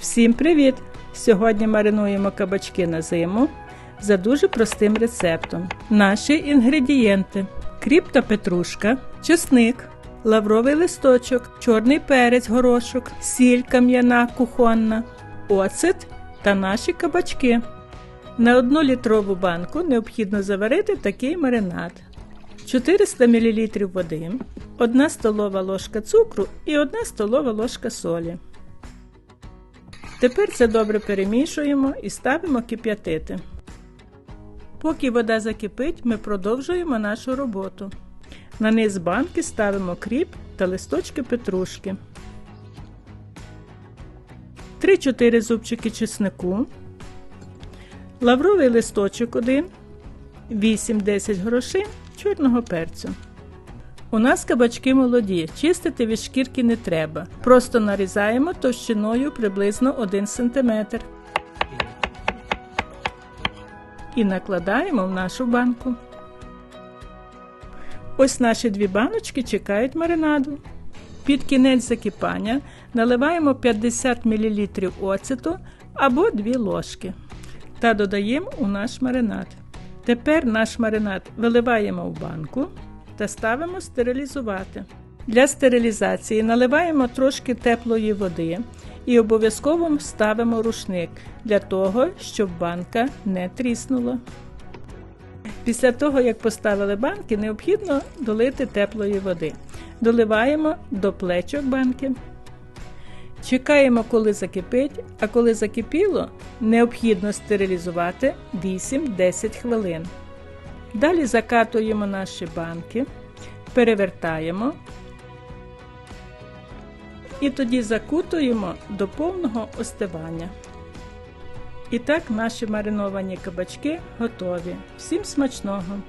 Всім привіт! Сьогодні маринуємо кабачки на зиму за дуже простим рецептом. Наші інгредієнти: кріп та петрушка, чесник, лавровий листочок, чорний перець горошок, сіль кам'яна кухонна, оцет та наші кабачки. На 1 літрову банку необхідно заварити такий маринад. 400 мл води, 1 столова ложка цукру і 1 столова ложка солі. Тепер це добре перемішуємо і ставимо кип'ятити. Поки вода закипить, ми продовжуємо нашу роботу. На низ банки ставимо кріп та листочки петрушки. 3-4 зубчики чеснику, лавровий листочок 1, 8-10 грошин чорного перцю. У нас кабачки молоді, чистити від шкірки не треба. Просто нарізаємо товщиною приблизно 1 см. І накладаємо в нашу банку. Ось наші дві баночки чекають маринаду. Під кінець закипання наливаємо 50 мл оцету або 2 ложки та додаємо у наш маринад. Тепер наш маринад виливаємо в банку та ставимо стерилізувати. Для стерилізації наливаємо трошки теплої води і обов'язково ставимо рушник для того, щоб банка не тріснула. Після того, як поставили банки, необхідно долити теплої води. Доливаємо до плечок банки. Чекаємо, коли закипить, а коли закипіло, необхідно стерилізувати 8-10 хвилин. Далі закатуємо наші банки, перевертаємо і тоді закутуємо до повного остивання. І так наші мариновані кабачки готові. Всім смачного!